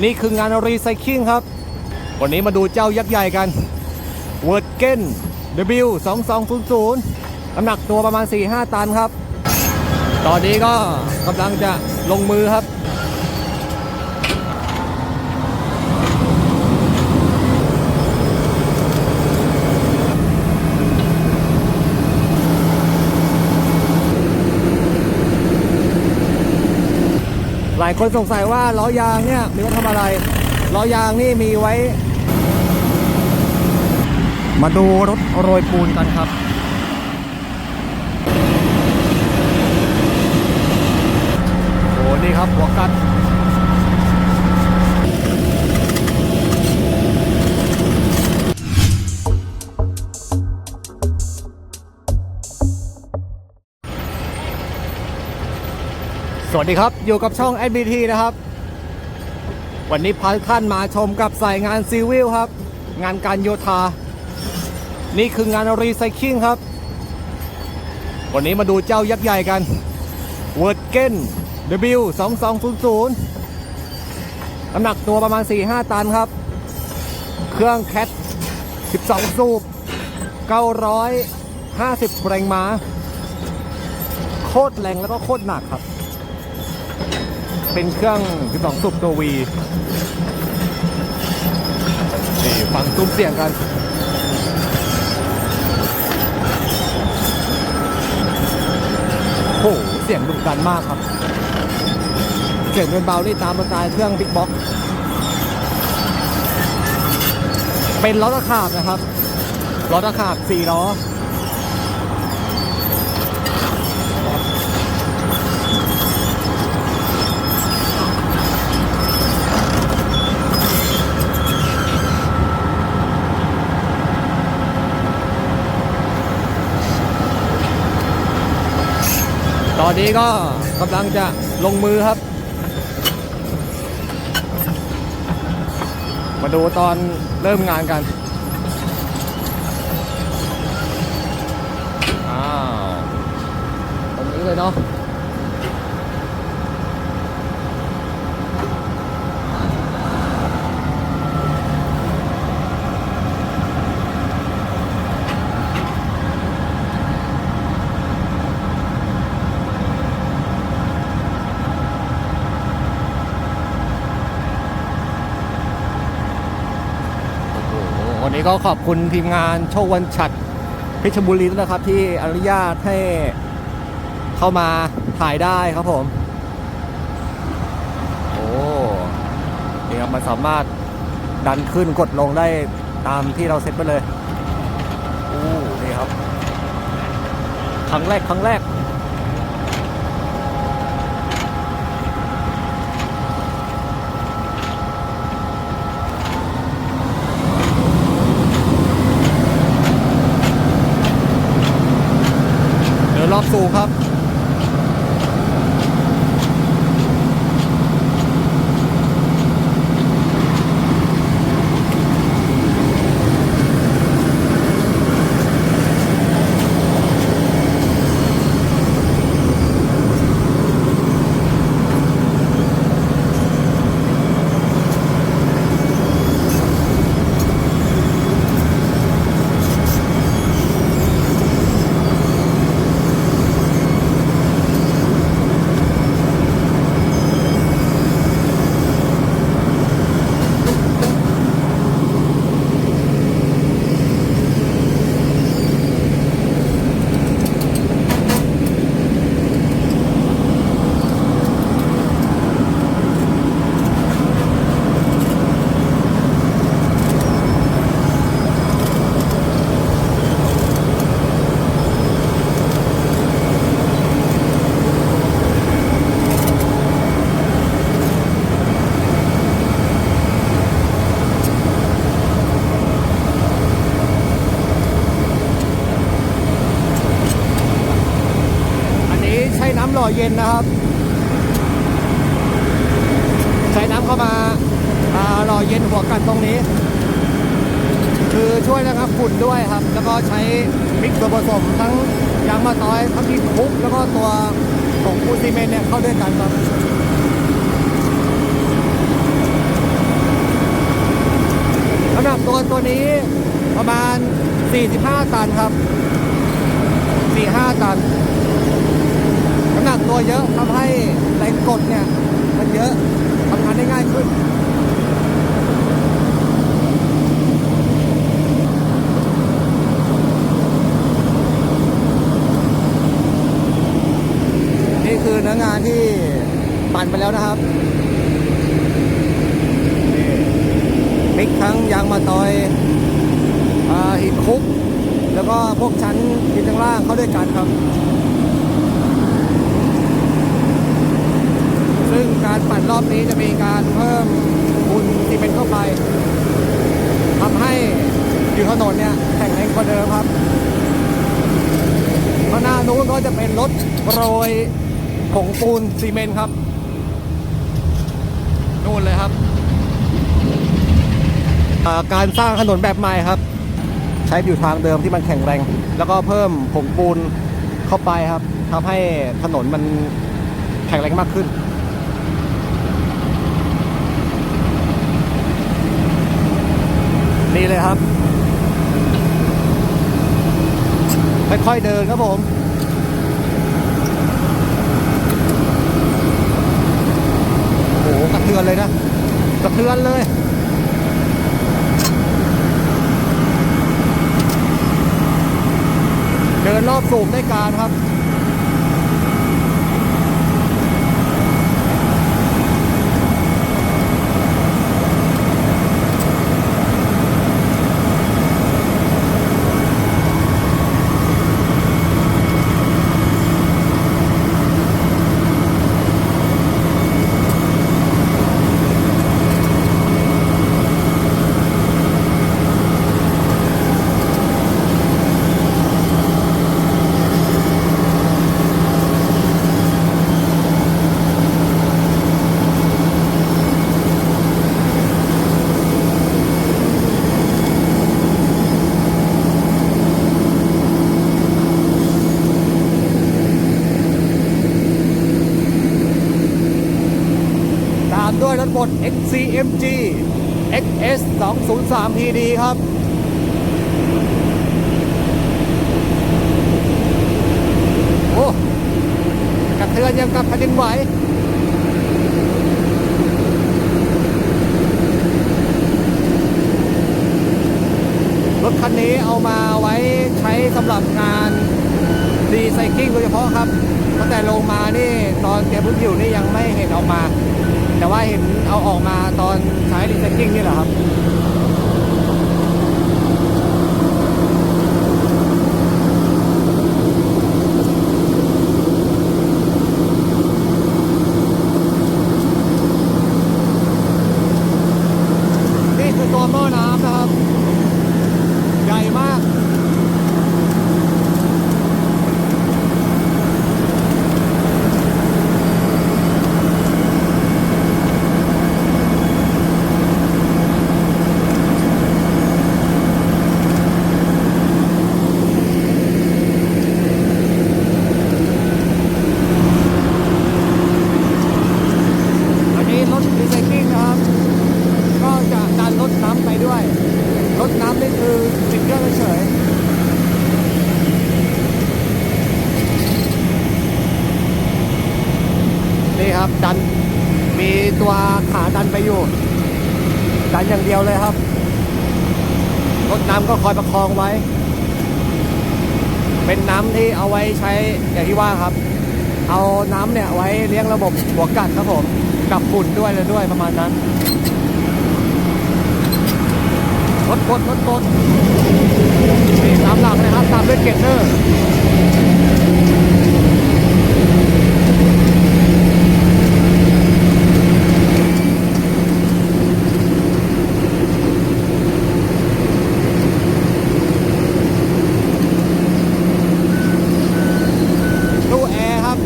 นี่คืองานรีไซคิ่งครับ วันนี้มาดูเจ้ายักษ์ใหญ่กัน w o r d g e n W 2 2 0 0น้ำหนักตัวประมาณ 4-5 ตันครับ ตอนนี้ก็กำลังจะลงมือครับ หลายคนสงสัยว่าล้อยางเนี่ยมีไว้ทำอะไรล้อยางนี่มีไว้ มาดูรถโรยปูนกันครับโอ้นี่ครับหัวกัด สวัสดีครับ อยู่กับช่อง NBT นะครับ วันนี้พาท่านมาชมกับสายงานซีวิลครับ งานการโยธา นี่คืองานรีไซคิ่งครับ วันนี้มาดูเจ้ายักษ์ใหญ่กัน w o r d g e n W 2 2 0 0น้ำหนักตัวประมาณ 4-5 ตันครับ เครื่องแคท 12 สูบ 950 แรงม้า โคตรแรงแล้วก็โคตรหนักครับ เป็นเครื่อง 12 สูบตัว V นี่ฟังซุ้มเสียงกันโอ้โหเสียงดุดันมากครับ เสียงเป็นเบานี่ตามสไตล์เครื่องบิ๊กบ็อกเป็นล้อตะขาบนะครับล้อตะขาบ4ล้อ ตอนนี้ก็กำลังจะลงมือครับ มาดูตอนเริ่มงานกันอ้าวตรงนี้เลยเนาะ นี้ก็ขอบคุณทีมงานโชควันฉัดเพชรบุรีด้วยนะครับ ที่อนุญาตให้เข้ามาถ่ายได้ครับผม โอ้นี่ครับมันสามารถดันขึ้นกดลงได้ตามที่เราเซ็ตไปเลยโอ้นี่ครับ ครั้งแรกครั้งแรก บ่อเย็นนะครับ ใช้น้ำเข้ามาหล่อเย็นหัวกันตรงนี้ คือช่วยนะครับฝุ่นด้วยครับ แล้วก็ใช้มิกซ์ตัวผสมทั้งยางมะตอยทั้งที่คุกแล้วก็ตัวของปูซีเมนเนี่ยเข้าด้วยกันครับน้ำหนักตัวตัวนี้ประมาณ 45 ตันครับ 45 ตัน ตัวเยอะทำให้แรงกดเนี่ย มันเยอะทำงานได้ง่ายขึ้นนี่คือเนื้องานที่ปั่นไปแล้วนะครับนี่มิกทั้งยางมาตอยอหินคุก แล้วก็พวกชั้นดินข้างล่างเข้าด้วยกันครับ ซึ่ง การปั่นรอบนี้จะมีการเพิ่มปูนซีเมนเข้าไปทำให้อยู่ถนนเนี่ยแข็งแรงกว่าเดิมครับข้างหน้านู้นก็จะเป็นรถโรยผงปูนซีเมนต์ครับ นู่นเลยครับ การสร้างถนนแบบใหม่ครับ ใช้อยู่ทางเดิมที่มันแข็งแรง แล้วก็เพิ่มผงปูนเข้าไปครับทำให้ถนนมันแข็งแรงมากขึ้น นี่เลยครับ ค่อยๆเดินครับผมโอ้โหกระเทือนเลยนะกระเทือนเลยเดินรอบสูบได้การครับ CMG XS 203 PD ครับ โอ้กระเทือนยังกับแผ่นดินไหวรถคันนี้เอามาไว้ใช้สำหรับงานรีไซเคิลโดยเฉพาะครับตั้งแต่ลงมานี่ ตอนเตรียมพื้นผิวนี่ยังไม่เห็นออกมา แต่ว่าเห็นเอาออกมาตอนใช้รีไซเคิลนี่แหละครับ นี่คือตัวหม้อน้ำนะครับ ใหญ่มาก อันนี้รถรีไซเคิลนะครับ ก็จะดันรถน้ำไปด้วย รถน้ำนี่คือติดเครื่องเฉย ๆนี่ครับ ดันมีตัวขาดันไปอยู่ ดันอย่างเดียวเลยครับรถน้ำก็คอยประคองไว้ เป็นน้ำที่เอาไว้ใช้อย่างที่ว่าครับ เอาน้ำเนี่ยไว้เลี้ยงระบบหัวกัดครับผม กับฝุ่นด้วยเลยด้วยประมาณนั้นรถกดรถกดนี่ตามหลักนะครับ ตามด้วยเกตเตอร์ ตู้แอร์ครับ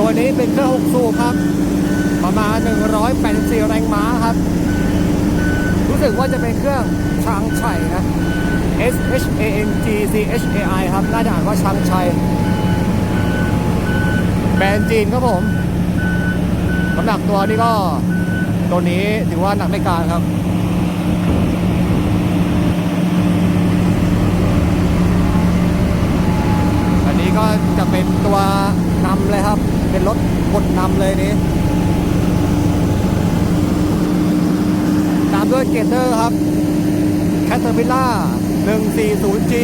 ตัวนี้เป็นเครื่องหกสูบครับ ประมาณ 184 แรงม้าครับ รู้สึกว่าจะเป็นเครื่องชางชัยนะ S H A N G C H A I ครับ น่าจะอ่านว่าชางชัย แบรนด์จีนครับผมน้ำหนักตัวนี่ก็ตัวนี้ถือว่าหนักไม่กลางครับอันนี้ก็จะเป็นตัวนำเลยครับ เป็นรถกดนำเลยนี้ ตามด้วยเกเตอร์ครับแคทเทอร์พิล่า 140G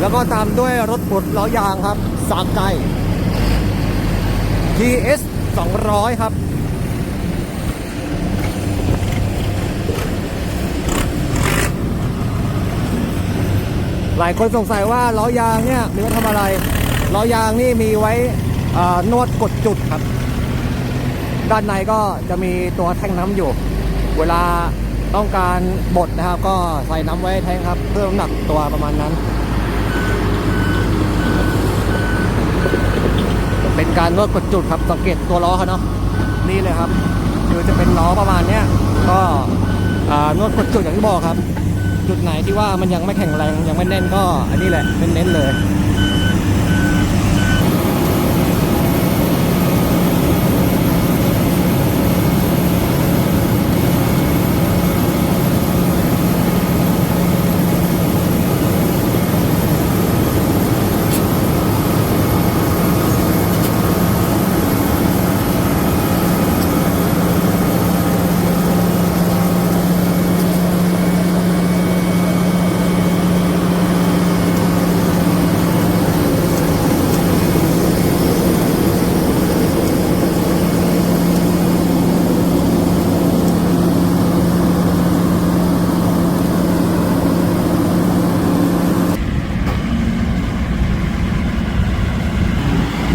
แล้วก็ตามด้วยรถปลดล้อยางครับ สามไก TS 200 ครับ หลายคนสงสัยว่าล้อยางเนี่ยมีไว้ทำอะไร ล้อยางนี่มีไว้อ่านวดกดจุดครับ ด้านในก็จะมีตัวแท่งน้ำอยู่ เวลาต้องการบดนะครับ ก็ใส่น้ำไว้แท่งครับ เพิ่มน้ำหนักตัวประมาณนั้น เป็นการนวดกดจุดครับสังเกตตัวล้อเขาเนาะนี่เลยครับคือจะเป็นล้อประมาณเนี้ยก็อ่านวดกดจุดอย่างที่บอกครับ จุดไหนที่ว่ามันยังไม่แข็งแรงยังไม่แน่นก็อันนี้แหละเน้นๆเลย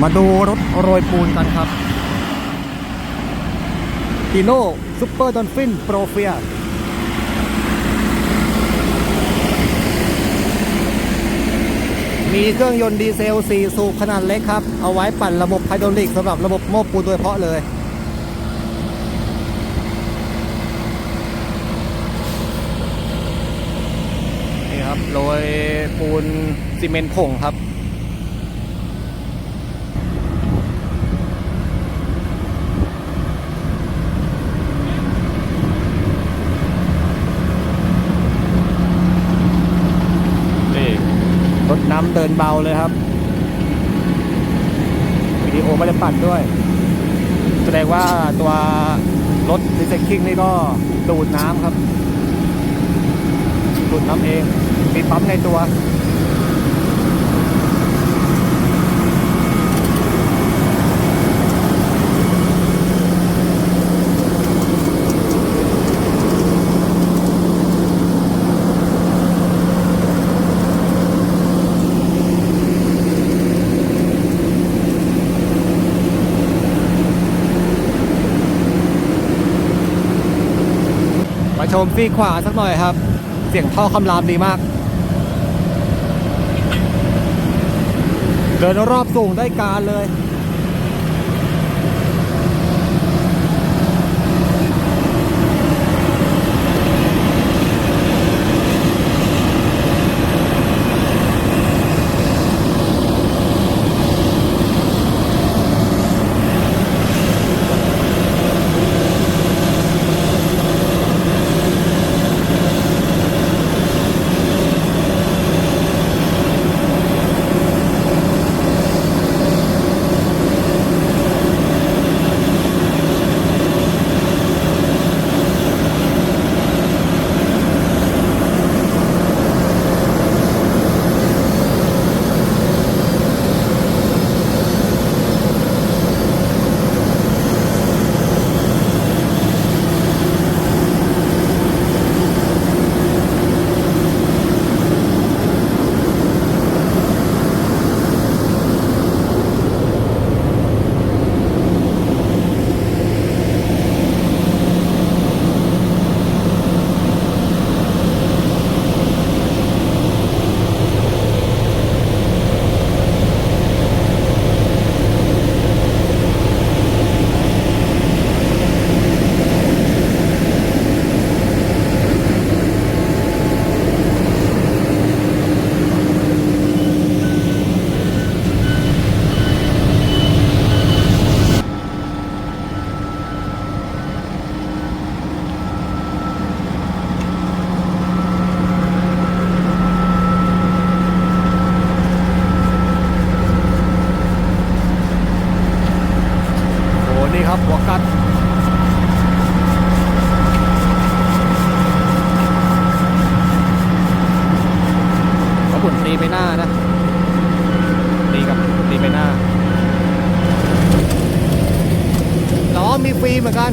มาดูรถโรยปูนกันครับทีโน่ซูเปอร์ดอนฟินโปรเฟียมีเครื่องยนต์ดีเซล 4 สูบขนาดเล็กครับ เอาไว้ปั่นระบบไฮดรอลิกสำหรับระบบโม้ปูนโดยเฉพาะเลย นี่ครับโรยปูนซีเมนต์ผงครับ นี่ รถน้ำเดินเบาเลยครับวิดีโอไม่ได้ปัดด้วย แสดงว่าตัวรถดิเซคิงนี่ก็ดูดน้ำครับ ดูดน้ำเอง มีปั๊มในตัว ชมซีขวาสักหน่อยครับ เสียงท่อคำรามดีมาก เดินรอบสูงได้การเลย ครับหัวกัดเขาบุนตีไปหน้านะ ตีกับตีไปหน้าล้อมีฟรีเหมือนกัน